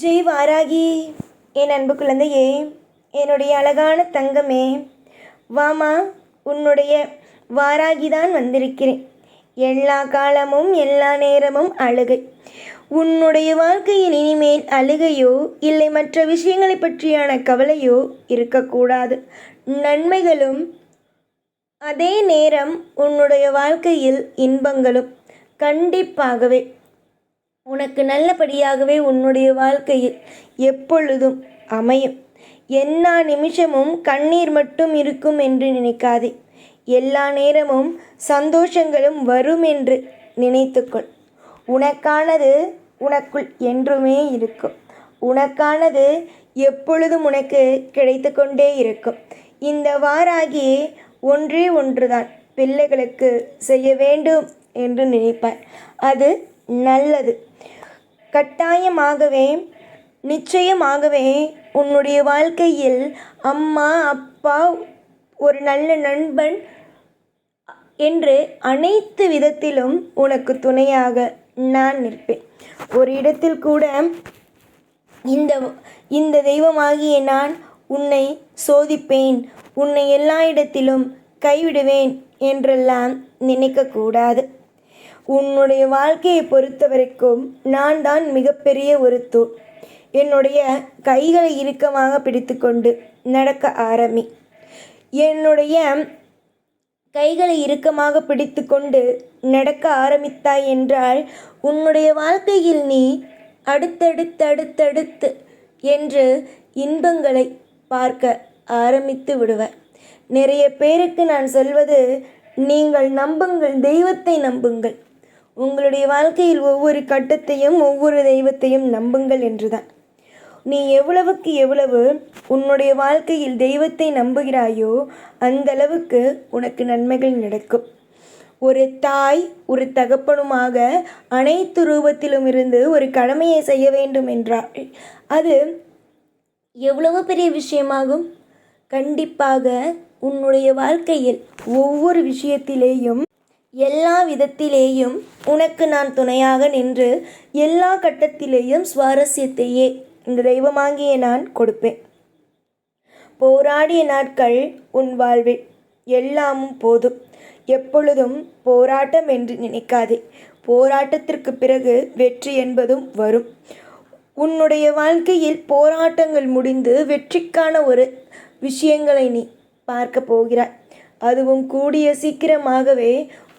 ஜெய் வாராகி என் அன்பு குழந்தையே என்னுடைய அழகான தங்கமே வாமா உன்னுடைய வாராகி தான் வந்திருக்கிறேன். எல்லா காலமும் எல்லா நேரமும் அழுகை. உன்னுடைய வாழ்க்கையில் இனிமேல் அழுகையோ இல்லை மற்ற விஷயங்களை பற்றியான கவலையோ இருக்கக்கூடாது. நன்மைகளும் அதே நேரம் உன்னுடைய வாழ்க்கையில் இன்பங்களும் கண்டிப்பாகவே உனக்கு நல்லபடியாகவே உன்னுடைய வாழ்க்கையில் எப்பொழுதும் அமையும். எல்லா நிமிஷமும் கண்ணீர் மட்டும் இருக்கும் என்று நினைக்காதே. எல்லா நேரமும் சந்தோஷங்களும் வரும் என்று நினைத்துக்கொள். உனக்கானது உனக்குள் என்றுமே இருக்கும். உனக்கானது எப்பொழுதும் உனக்கு கிடைத்து கொண்டே இருக்கும். இந்த வாராகி ஒன்றே ஒன்றுதான். பிள்ளைகளுக்கு செய்ய வேண்டும் என்று நினைப்பார் அது நல்லது. கட்டாயமாகவே நிச்சயமாகவே உன்னுடைய வாழ்க்கையில் அம்மா அப்பா ஒரு நல்ல நண்பன் என்று அனைத்து விதத்திலும் உனக்கு துணையாக நான் நிற்பேன். ஒரு இடத்தில் கூட இந்த இந்த தெய்வமாகிய நான் உன்னை சோதிப்பேன். உன்னை எல்லா இடத்திலும் கைவிடுவேன் என்றெல்லாம் நினைக்கக்கூடாது. உன்னுடைய வாழ்க்கையை பொறுத்த வரைக்கும் நான் தான் மிகப்பெரிய ஒரு தூண். என்னுடைய கைகளை இறுக்கமாக பிடித்துக்கொண்டு நடக்க ஆரம்பி. என்னுடைய கைகளை இறுக்கமாக பிடித்துக்கொண்டு நடக்க ஆரம்பித்தாய் என்றால் உன்னுடைய வாழ்க்கையில் நீ அடுத்தடுத்தடுத்தடுத்து என்று இன்பங்களை பார்க்க ஆரம்பித்து விடுவர் நிறைய பேருக்கு நான் சொல்வது நீங்கள் நம்புங்கள் தெய்வத்தை நம்புங்கள். உங்களுடைய வாழ்க்கையில் ஒவ்வொரு கட்டத்தையும் ஒவ்வொரு தெய்வத்தையும் நம்புங்கள் என்றுதான். நீ எவ்வளவுக்கு எவ்வளவு உன்னுடைய வாழ்க்கையில் தெய்வத்தை நம்புகிறாயோ அந்த அளவுக்கு உனக்கு நன்மைகள் நடக்கும். ஒரு தாய் ஒரு தகப்பனுமாக அனைத்து ரூபத்திலும் இருந்து ஒரு கடமையை செய்ய வேண்டும் என்றால் அது எவ்வளவு பெரிய விஷயமாகும்? கண்டிப்பாக உன்னுடைய வாழ்க்கையில் ஒவ்வொரு விஷயத்திலேயும் எல்லா விதத்திலேயும் உனக்கு நான் துணையாக நின்று எல்லா கட்டத்திலேயும் சுவாரஸ்யத்தையே இந்த தெய்வமாகிய நான் கொடுப்பேன். போராடிய நாட்கள் உன் வாழ்வில் எல்லாமும் போதும். எப்பொழுதும் போராட்டம் என்று நினைக்காதே. போராட்டத்திற்கு பிறகு வெற்றி என்பதும் வரும். உன்னுடைய வாழ்க்கையில் போராட்டங்கள் முடிந்து வெற்றிக்கான ஒரு விஷயங்களை நீ பார்க்க போகிறாய். அதுவும் கூடிய சீக்கிரமாகவே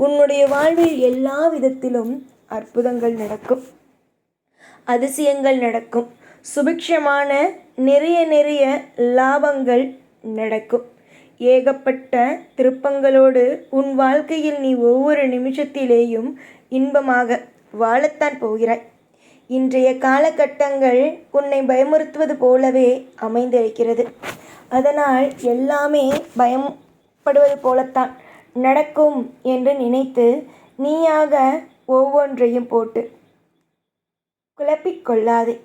உன்னுடைய வாழ்வில் எல்லா விதத்திலும் அற்புதங்கள் நடக்கும். அதிசயங்கள் நடக்கும். சுபிக்ஷமான நிறைய நிறைய லாபங்கள் நடக்கும். ஏகப்பட்ட திருப்பங்களோடு உன் வாழ்க்கையில் நீ ஒவ்வொரு நிமிஷத்திலேயும் இன்பமாக வாழத்தான் போகிறாய். இன்றைய காலகட்டங்கள் உன்னை பயமுறுத்துவது போலவே அமைந்திருக்கிறது. அதனால் எல்லாமே பயப்படுவது போலத்தான். நடக்கும் என்று நினைத்து நீயாக ஒவ்வொன்றையும் போட்டு குழப்பிக்கொள்ளாதே.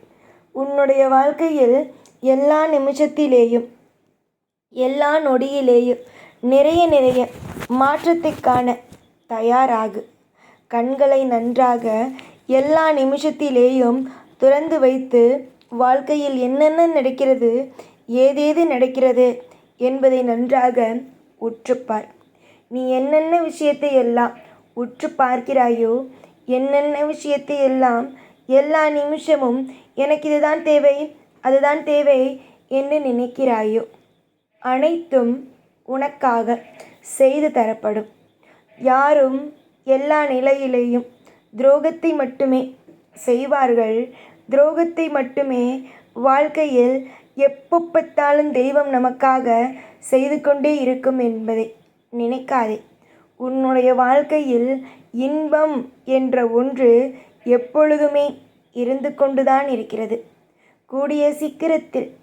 உன்னுடைய வாழ்க்கையில் எல்லா நிமிஷத்திலேயும் எல்லா நொடியிலேயும் நிறைய நிறைய மாற்றத்திற்கான தயாராகு. கண்களை நன்றாக எல்லா நிமிஷத்திலேயும் துறந்து வைத்து வாழ்க்கையில் என்னென்ன நடக்கிறது ஏதேது நடக்கிறது என்பதை நன்றாக உற்றுப்பார். நீ என்னென்ன விஷயத்தை எல்லாம் உற்று பார்க்கிறாயோ என்னென்ன விஷயத்தை எல்லாம் எல்லா நிமிஷமும் எனக்கு இதுதான் தேவை அதுதான் தேவை என்று நினைக்கிறாயோ அனைத்தும் உனக்காக செய்து தரப்படும். யாரும் எல்லா நிலையிலேயும் துரோகத்தை மட்டுமே செய்வார்கள். துரோகத்தை மட்டுமே வாழ்க்கையில் எப்போ பார்த்தாலும் தெய்வம் நமக்காக செய்து கொண்டே இருக்கும் என்பதை நினைக்காதே. உன்னுடைய வாழ்க்கையில் இன்பம் என்ற ஒன்று எப்பொழுதுமே இருந்து கொண்டுதான் இருக்கிறது. கூடிய சீக்கிரத்தில்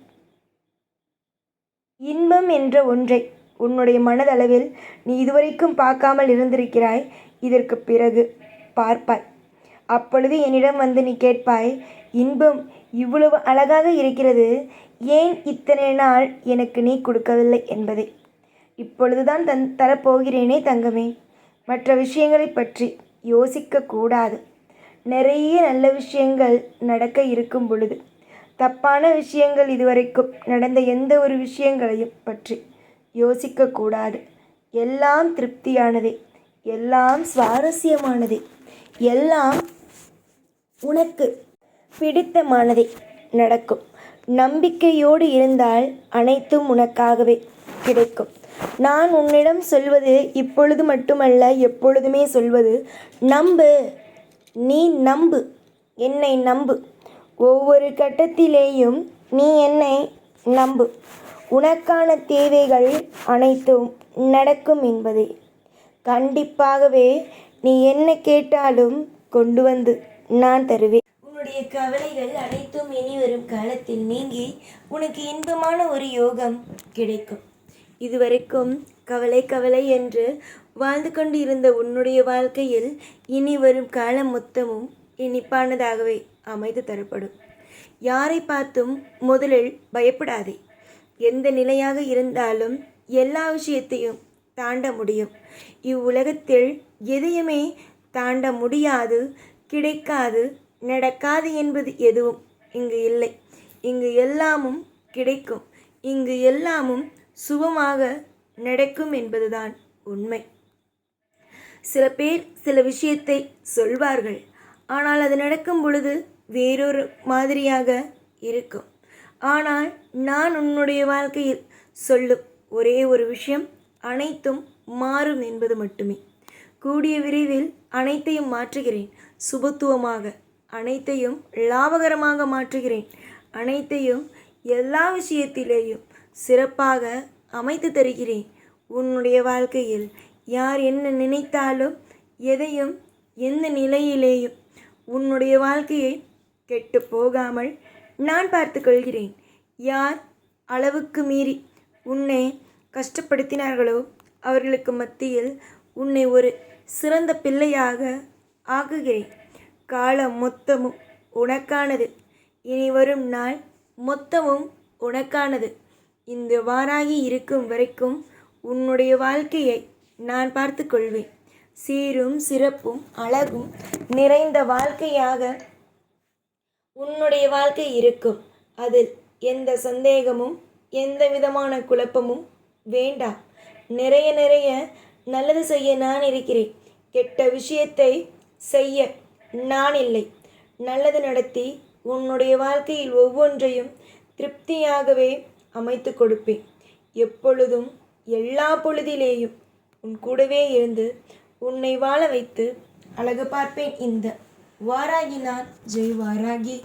இன்பம் என்ற ஒன்றை உன்னுடைய மனதளவில் நீ இதுவரைக்கும் பார்க்காமல் இருந்திருக்கிறாய். இதற்கு பிறகு பார்ப்பாய். அப்பொழுது என்னிடம் வந்து நீ கேட்பாய் இன்பம் இவ்வளவு அழகாக இருக்கிறது. ஏன் இத்தனை நாள் எனக்கு நீ கொடுக்கவில்லை? என்பதை. இப்பொழுதுதான் தன் தரப்போகிறேனே தங்கமே. மற்ற விஷயங்களை பற்றி யோசிக்க கூடாது. நிறைய நல்ல விஷயங்கள் நடக்க இருக்கும் பொழுது தப்பான விஷயங்கள் இதுவரைக்கும் நடந்த எந்த ஒரு விஷயங்களையும் பற்றி யோசிக்கக்கூடாது எல்லாம் திருப்தியானதே எல்லாம் சுவாரஸ்யமானதே எல்லாம் உனக்கு பிடித்தமானதே நடக்கும். நம்பிக்கையோடு இருந்தால் அனைத்தும் உனக்காகவே கிடைக்கும். நான் உன்னிடம் சொல்வது இப்பொழுது மட்டுமல்ல எப்பொழுதுமே சொல்வது நம்பு நீ நம்பு என்னை நம்பு. ஒவ்வொரு கட்டத்திலேயும் நீ என்னை நம்பு. உனக்கான தேவைகள் அனைத்தும் நடக்கும் என்பதே. கண்டிப்பாகவே நீ என்ன கேட்டாலும் கொண்டு வந்து நான் தருவேன். உன்னுடைய கவலைகள் அனைத்தும் இனி வரும் காலத்தில் நீங்கி உனக்கு இன்பமான ஒரு யோகம் கிடைக்கும். இதுவரைக்கும் கவலை கவலை என்று வாழ்ந்து கொண்டு இருந்த உன்னுடைய வாழ்க்கையில் இனி வரும் காலம் மொத்தமும் இனிப்பானதாகவே அமைத்து தரப்படும். யாரை பார்த்தும் முதலில் பயப்படாதே. எந்த நிலையாக இருந்தாலும் எல்லா விஷயத்தையும் தாண்ட முடியும். இவ்வுலகத்தில் எதையுமே தாண்ட முடியாது கிடைக்காது நடக்காது என்பது எதுவும் இங்கு இல்லை. இங்கு எல்லாமும் கிடைக்கும். இங்கு எல்லாமும் சுபமாக நடக்கும் என்பதுதான் உண்மை. சில பேர் சில விஷயத்தை சொல்வார்கள். ஆனால் அது நடக்கும் பொழுது வேறொரு மாதிரியாக இருக்கும். ஆனால் நான் உன்னுடைய வாழ்க்கையில் சொல்லும் ஒரே ஒரு விஷயம் அனைத்தும் மாறும் என்பது மட்டுமே. கூடிய விரைவில் அனைத்தையும் மாற்றுகிறேன். சுபத்துவமாக அனைத்தையும் லாபகரமாக மாற்றுகிறேன். அனைத்தையும் எல்லா விஷயத்திலேயும் சிறப்பாக அமைத்து தருகிறேன். உன்னுடைய வாழ்க்கையில் யார் என்ன நினைத்தாலும் எதையும் எந்த நிலையிலேயும் உன்னுடைய வாழ்க்கையை கெட்டு போகாமல் நான் பார்த்து கொள்கிறேன். யார் அளவுக்கு மீறி உன்னை கஷ்டப்படுத்தினார்களோ அவர்களுக்கு மத்தியில் உன்னை ஒரு சிறந்த பிள்ளையாக ஆக்குகிறேன். காலம் மொத்தமும் உனக்கானது. இனி வரும் நாள் மொத்தமும் உனக்கானது. இந்த வாராகி இருக்கும் வரைக்கும் உன்னுடைய வாழ்க்கையை நான் பார்த்து கொள்வேன் சீரும் சிறப்பும் அழகும் நிறைந்த வாழ்க்கையாக உன்னுடைய வாழ்க்கை இருக்கும். அதில் எந்த சந்தேகமும் எந்த விதமான குழப்பமும் வேண்டாம் நிறைய நிறைய நல்லது செய்ய நான் இருக்கிறேன். கெட்ட விஷயத்தை செய்ய நான் இல்லை. நல்லது நடத்தி உன்னுடைய வாழ்க்கையில் ஒவ்வொன்றையும் திருப்தியாகவே அமைத்து கொடுப்பேன். எப்பொழுதும் எல்லா பொழுதிலேயும் உன் கூடவே இருந்து உன்னை வாழ வைத்து அழகு பார்ப்பேன் இந்த வாராகி நான். ஜெய் வாராகி.